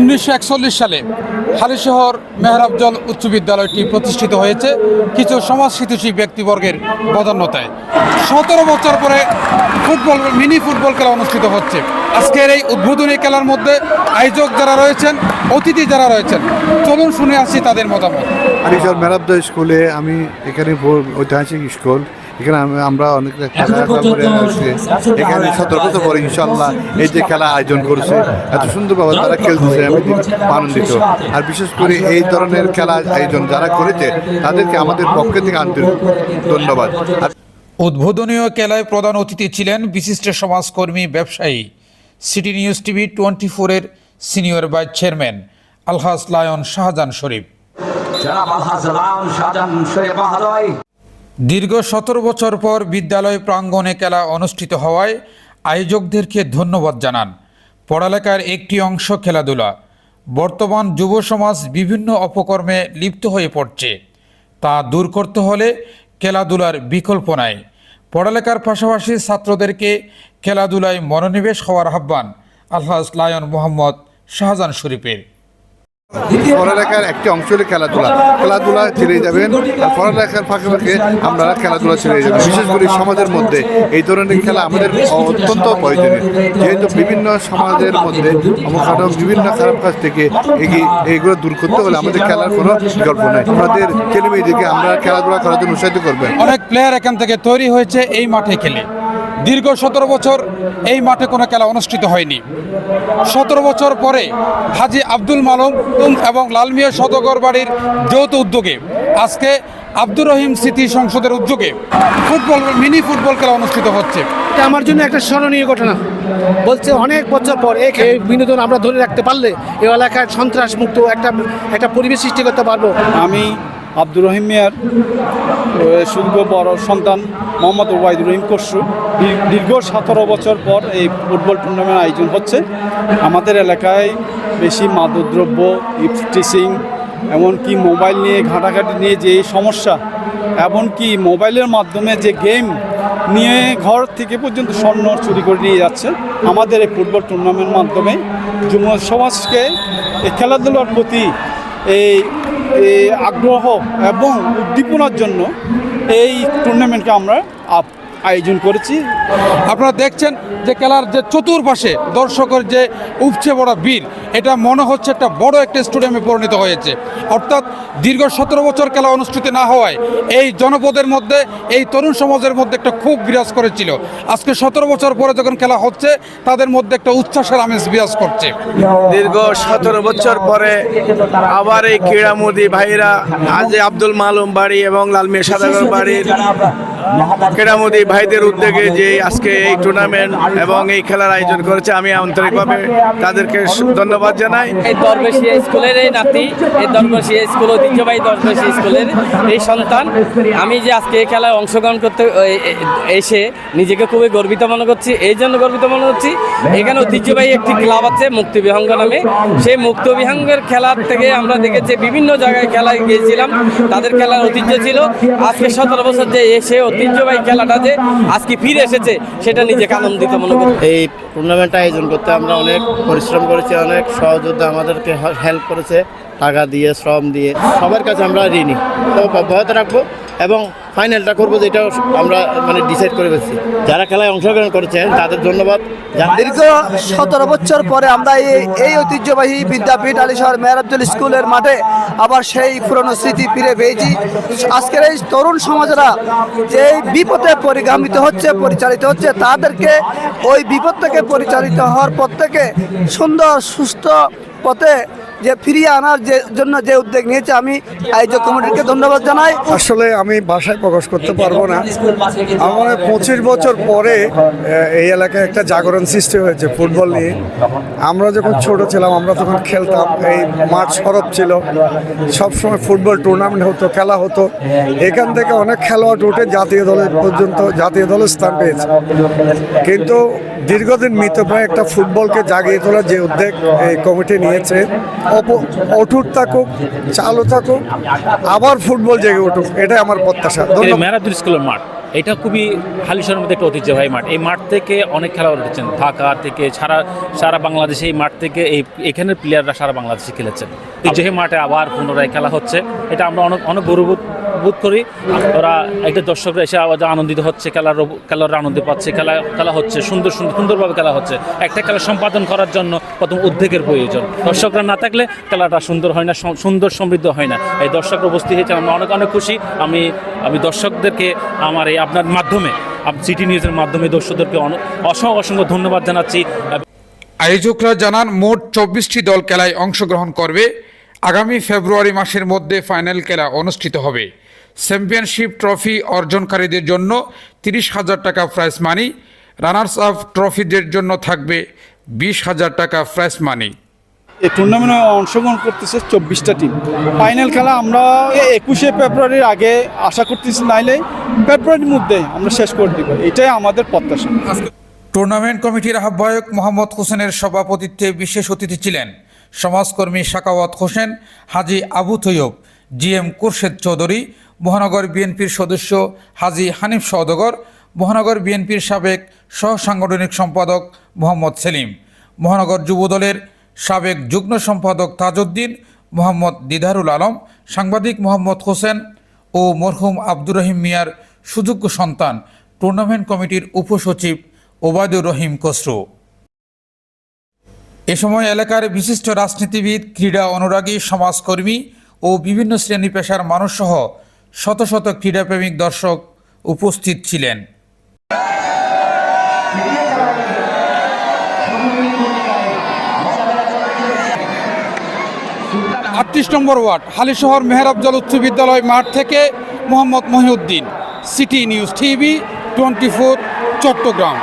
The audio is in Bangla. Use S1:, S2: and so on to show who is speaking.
S1: উনিশশো একচল্লিশ সালে হালিশহর মেহরাবজল উচ্চ বিদ্যালয়টি প্রতিষ্ঠিত হয়েছে কিছু সমাজ হিতৈষী ব্যক্তিবর্গের বদান্যতায়। সতেরো বছর পরে ফুটবল, মিনি ফুটবল খেলা অনুষ্ঠিত হচ্ছে। আজকের এই উদ্বোধনী খেলার মধ্যে আয়োজক যারা রয়েছেন, অতিথি যারা রয়েছেন, চলুন শুনে আসি তাদের মতামত।
S2: আলিশর মেরাবদা স্কুলে আমি এখানে ঐতিহাসিক স্কুল এখানে আমরা অনেক করে আসছি। এখানে সতেরো বছর পরে ইনশাল্লাহ এই যে খেলা আয়োজন করেছে এত সুন্দরভাবে তারা খেলতেছে আমি আনন্দিত। আর বিশেষ করে এই ধরনের খেলা আয়োজন যারা করেছে তাদেরকে আমাদের পক্ষ থেকে আন্তরিক ধন্যবাদ।
S1: উদ্বোধনীয় খেলায় প্রধান অতিথি ছিলেন বিশিষ্ট সমাজকর্মী ব্যবসায়ী সিটি নিউজ টিভি টোয়েন্টি ফোরের senior vice chairman Alhaj Lion Shahjahan Sharif.
S3: জনাব আলহাজ লায়ন শাহজাহান শরীফ মহোদয়
S1: দীর্ঘ সতেরো বছর পর বিদ্যালয় প্রাঙ্গণে খেলা অনুষ্ঠিত হওয়ায় আয়োজকদেরকে ধন্যবাদ জানান। পড়ালেখার একটি অংশ খেলাধুলা। বর্তমান যুব সমাজ বিভিন্ন অপকর্মে লিপ্ত হয়ে পড়ছে। তা দূর করতে হলে খেলাধুলার বিকল্প নাই। পড়ালেখার পাশাপাশি ছাত্রদেরকে খেলাধুলায় মনোনিবেশ হওয়ার আহ্বান আলহাজ লায়ন মোহাম্মদ শাহজাহান শরীফের।
S2: পড়ালেখার একটি অংশ হলো খেলাধুলা। খেলাধুলা ছেড়ে যাবেন আর পড়ালেখার ফাঁকে ফাঁকে আমরা খেলাধুলা ছেড়ে যাবেন। বিশেষ করে সমাজের মধ্যে এই ধরনের খেলা আমাদের অত্যন্ত প্রয়োজনীয়। যেহেতু বিভিন্ন সমাজের মধ্যে বিভিন্ন খারাপ কাজ থেকে এগিয়ে এইগুলো দূর করতে হলে আমাদের খেলার কোনো বিকল্প নেই। আমাদের ছেলে মেয়েদেরকে আমরা খেলাধুলা করার জন্য উৎসাহিত করবেন।
S1: অনেক প্লেয়ার এখান থেকে তৈরি হয়েছে এই মাঠে খেলে। দীর্ঘ সতেরো বছর এই মাঠে কোনো খেলা অনুষ্ঠিত হয়নি। সতেরো বছর পরে হাজি আব্দুল মালুম এবং লালমিয়া সদগর বাড়ির যৌথ উদ্যোগে আজকে আব্দুর রহিম স্মৃতি সংসদের উদ্যোগে ফুটবল মিনি ফুটবল খেলা অনুষ্ঠিত হচ্ছে।
S4: এটা আমার জন্য একটা স্মরণীয় ঘটনা। বলছে অনেক বছর পর এক এই বিনোদন আমরা ধরে রাখতে পারলে এই এলাকায় সন্ত্রাস মুক্ত একটা একটা পরিবেশ সৃষ্টি করতে পারব।
S5: আমি আব্দুর রহিম মিয়ার শুল্ক বড় সন্তান মোহাম্মদ ওবায়দুর রহিম কসু দীর- দীর্ঘ সতেরো বছর পর এই ফুটবল টুর্নামেন্ট আয়োজন হচ্ছে। আমাদের এলাকায় বেশি মাদকদ্রব্য, ইফটিসিং, এমনকি মোবাইল নিয়ে, ঘাটাঘাটি নিয়ে যে সমস্যা, এমনকি মোবাইলের মাধ্যমে যে গেম নিয়ে ঘর থেকে পর্যন্ত স্বর্ণ চুরি করে নিয়ে যাচ্ছে, আমাদের এই ফুটবল টুর্নামেন্ট মাধ্যমে। যুব সমাজকে এই খেলাধুলার প্রতি এই আগ্রহ এবং উদ্দীপনার জন্য এই টুর্নামেন্টকে আমরা আপ- আয়োজন করেছি।
S1: আপনারা দেখছেন যে খেলার যে চতুর্পাশে দর্শকের যে উপচে বড় বীর এটা মনে হচ্ছে একটা বড় একটা স্টেডিয়ামে পরিণত হয়েছে। অর্থাৎ দীর্ঘ সতেরো বছর খেলা অনুষ্ঠিত না হওয়ায় এই জনপদের মধ্যে, এই তরুণ সমাজের মধ্যে একটা খুব বিরাজ করেছিল। আজকে সতেরো বছর পরে যখন খেলা হচ্ছে, তাদের মধ্যে একটা উচ্ছ্বাসের আমেজ বিরাজ করছে।
S6: দীর্ঘ সতেরো বছর পরে আবার এই ক্রীড়ামোদী ভাইরা, আজ আব্দুল মালুম বাড়ি এবং লালমিয়া সাদাগর বাড়ির ক্রীড়ামোদী ভাইদের উদ্যোগে যে আজকে এই টুর্নামেন্ট এবং এই খেলার আয়োজন করেছে আমি আন্তরিকভাবে তাদেরকে ধন্যবাদ জানাই।
S7: এই দরবেশিয়া স্কুলের এই নাতি এই দরবেশিয়া স্কুল ঐতিহ্যবাহী দরবেশিয়া স্কুলের এই সন্তান আমি যে আজকে এই খেলায় অংশগ্রহণ করতে এসে নিজেকে খুবই গর্বিত মনে করছি এই জন্য গর্বিত মনে করছি এখানে ঐতিহ্যবাহী একটি ক্লাব আছে মুক্তি বিহঙ্গ নামে। সেই মুক্ত বিহঙ্গের খেলার থেকে আমরা দেখেছি বিভিন্ন জায়গায় খেলায় গিয়েছিলাম তাদের খেলার ঐতিহ্য ছিল। আজকে সতেরো বছর যে এসে ঐতিহ্যবাহী খেলাটা যে আজকে ফিরে এসেছে, সেটা নিজেকে আনন্দিত মনে করি।
S8: এই টুর্নামেন্টটা আয়োজন করতে আমরা অনেক পরিশ্রম করেছি, অনেক সহযোদ্ধা আমাদেরকে হেল্প করেছে, টাকা দিয়ে, শ্রম দিয়ে, সবার কাছে আমরা ঋণী। তো অব্যাহত রাখব। এবং ফাইনালটা করব যেটাও আমরা মানে ডিসাইড করে ফেলছি। যারা খেলায় অংশগ্রহণ করেছেন, তাদের ধন্যবাদ।
S9: দীর্ঘ সতেরো বছর পরে আমরা এই এই ঐতিহ্যবাহী বিদ্যাপীঠ আলিশহর মেহরাবদুল স্কুলের মাঠে আবার সেই পুরনো স্মৃতি ফিরে পেয়েছি। আজকের এই তরুণ সমাজরা যে বিপদে পরিগামিত হচ্ছে, পরিচালিত হচ্ছে, তাদেরকে ওই বিপদ থেকে পরিচালিত হওয়ার পর থেকে সুন্দর, সুস্থ পথে যে ফিরিয়ে আনার যে জন্য যে উদ্যোগ নিয়েছে, আমি আয়োজক কমিটিকে ধন্যবাদ জানাই।
S2: আসলে আমি ভাষায় প্রকাশ করতে পারব না। আমার পঁচিশ বছর পরে এই এলাকায় একটা জাগরণ সৃষ্টি হয়েছে ফুটবল নিয়ে। আমরা যখন ছোট ছিলাম, আমরা তখন খেলতাম। এই মাঠ সরব ছিল। সবসময় ফুটবল টুর্নামেন্ট হতো, খেলা হতো। এখান থেকে অনেক খেলোয়াড় উঠে জাতীয় দলে পর্যন্ত জাতীয় দলে স্থান পেয়েছে। কিন্তু দীর্ঘদিন মৃতপ্রায় একটা ফুটবলকে জাগিয়ে তোলার যে উদ্যোগ এই কমিটি নিয়েছে অটুট থাকুক চালু থাকুক আবার ফুটবল জেগে উঠুক এটাই আমার প্রত্যাশা।
S10: ম্যারাদুল স্কুলের মাঠ এটা খুবই হালিশনের মধ্যে একটা ঐতিহ্যবাহী মাঠ। এই মাঠ থেকে অনেক খেলোয়াড় উঠেছেন। ঢাকা থেকে সারা সারা বাংলাদেশে এই মাঠ থেকে এই এখানের প্লেয়াররা সারা বাংলাদেশে খেলেছেন। ঐতিহ্যবাহী মাঠে আবার পুনরায় খেলা হচ্ছে এটা আমরা অনেক অনেক গৌরবোধ বোধ করি। ওরা একটা দর্শকরা এসে আনন্দিত হচ্ছে, খেলার খেলোয়াড়রা আনন্দ পাচ্ছে, খেলা খেলা হচ্ছে, সুন্দর সুন্দর, সুন্দরভাবে খেলা হচ্ছে। একটা খেলা সম্পাদন করার জন্য প্রথম উদ্বেগের প্রয়োজন। দর্শকরা না থাকলে খেলাটা সুন্দর হয় না সুন্দর সমৃদ্ধ হয় না। এই দর্শকরা উপস্থিত হয়েছে আমরা অনেক অনেক খুশি। আমি আমি দর্শকদেরকে আমার এই আপনার মাধ্যমে সিটি নিউজের মাধ্যমে দর্শকদেরকে অসংখ্য অসংখ্য ধন্যবাদ জানাচ্ছি।
S1: আয়োজকরা জানান, মোট চব্বিশটি দল খেলায় অংশগ্রহণ করবে। আগামী ফেব্রুয়ারি মাসের মধ্যে ফাইনাল খেলা অনুষ্ঠিত হবে। চ্যাম্পিয়নশিপ ট্রফি অর্জনকারীদের জন্য তিরিশ হাজার টাকা প্রাইজ মানি রানার্স আপ ট্রফিদের জন্য থাকবে বিশ হাজার টাকা প্রাইজ মানি
S5: এই টুর্নামেন্টে অংশগ্রহণ করতেছে চব্বিশটা টিম ফাইনাল খেলা আমরা একুশে ফেব্রুয়ারির আগে আশা করতেছি নাইলে ফেব্রুয়ারির মধ্যে আমরা শেষ করে দিব। এটাই আমাদের প্রত্যাশা।
S1: টুর্নামেন্ট কমিটির আহ্বায়ক মোহাম্মদ হোসেনের সভাপতিত্বে বিশেষ অতিথি ছিলেন সমাজকর্মী শাকাওয়াত হোসেন হাজি আবু তৈয়ব জি এম কুরশেদ চৌধুরী মহানগর বিএনপির সদস্য হাজি হানিফ সওদগর, মহানগর বিএনপির সাবেক সহ সাংগঠনিক সম্পাদক মোহাম্মদ সেলিম, মহানগর যুবদলের সাবেক যুগ্ম সম্পাদক তাজউদ্দিন, মোহাম্মদ দিদারুল আলম, সাংবাদিক মোহাম্মদ হোসেন ও মরহুম আব্দুর রহিম মিয়ার সুযোগ্য সন্তান টুর্নামেন্ট কমিটির উপসচিব ওবায়দুর রহিম খসরু। এ সময় এলাকার বিশিষ্ট রাজনীতিবিদ, ক্রীড়া অনুরাগী, সমাজকর্মী ও বিভিন্ন শ্রেণি পেশার মানুষসহ শত শত ক্রীড়াপ্রেমিক দর্শক উপস্থিত ছিলেন। আটত্রিশ নম্বর ওয়ার্ড, হালিশহর মেহরাবজল উচ্চ বিদ্যালয় মাঠ থেকে Mohammad Mohiuddin, City News TV, twenty Chittagong.